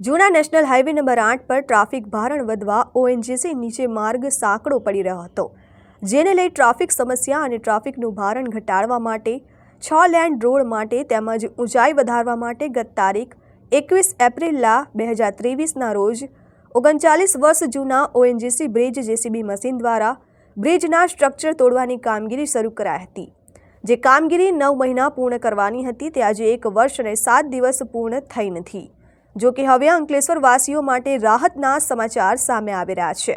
જૂના national highway number આઠ પર ટ્રાફિક ભારણ વધવા ઓએનજીસી નીચે માર્ગ સાંકડો પડી રહ્યો હતો, જેને લઈ ટ્રાફિક સમસ્યા અને ટ્રાફિકનું ભારણ ઘટાડવા માટે, છ લેન રોડ માટે તેમજ ઊંચાઈ વધારવા માટે ગત તારીખ એકવીસ એપ્રિલના બે હજાર ત્રેવીસના રોજ ઓગણચાલીસ વર્ષ જૂના ઓએનજીસી બ્રિજ જેસીબી મશીન દ્વારા બ્રિજના સ્ટ્રક્ચર તોડવાની કામગીરી શરૂ કરાઈ હતી, જે કામગીરી નવ મહિના પૂર્ણ કરવાની હતી, તે આજે એક વર્ષ અને સાત દિવસ પૂર્ણ થઈ નથી. જો કે હવે અંકલેશ્વર વાસીઓ માટે રાહતના સમાચાર સામે આવી રહ્યા છે.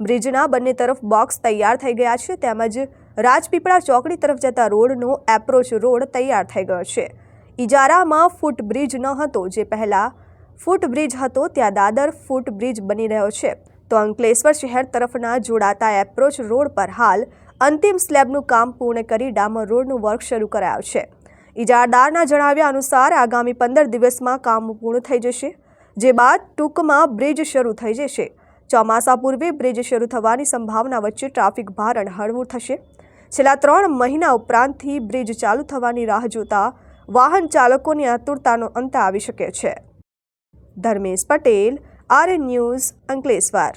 બ્રિજના બંને તરફ બોક્સ તૈયાર થઈ ગયા છે, તેમજ રાજપીપળા ચોકડી તરફ જતા રોડનો એપ્રોચ રોડ તૈયાર થઈ ગયો છે. ઇજારામાં ફૂટ બ્રિજ ન હતો, જે પહેલાં ફૂટ બ્રિજ હતો, ત્યાં દાદર ફૂટ બ્રિજ બની રહ્યો છે. તો અંકલેશ્વર શહેર તરફના જોડાતા એપ્રોચ રોડ પર હાલ અંતિમ સ્લેબનું કામ પૂર્ણ કરી ડામર રોડનું વર્ક શરૂ કરાયો છે. ઇજારદારના જણાવ્યા અનુસાર આગામી પંદર દિવસમાં કામ પૂર્ણ થઈ જશે, જે બાદ ટૂંકમાં બ્રિજ શરૂ થઈ જશે. ચોમાસા પૂર્વે બ્રિજ શરૂ થવાની સંભાવના વચ્ચે ટ્રાફિક ભારણ હળવું થશે. છેલ્લા ત્રણ મહિના ઉપરાંતથી બ્રિજ ચાલુ થવાની રાહ જોતા વાહન ચાલકોની આતુરતાનો અંત આવી શકે છે. Dharmesh Patel, RN news Ankleshwar.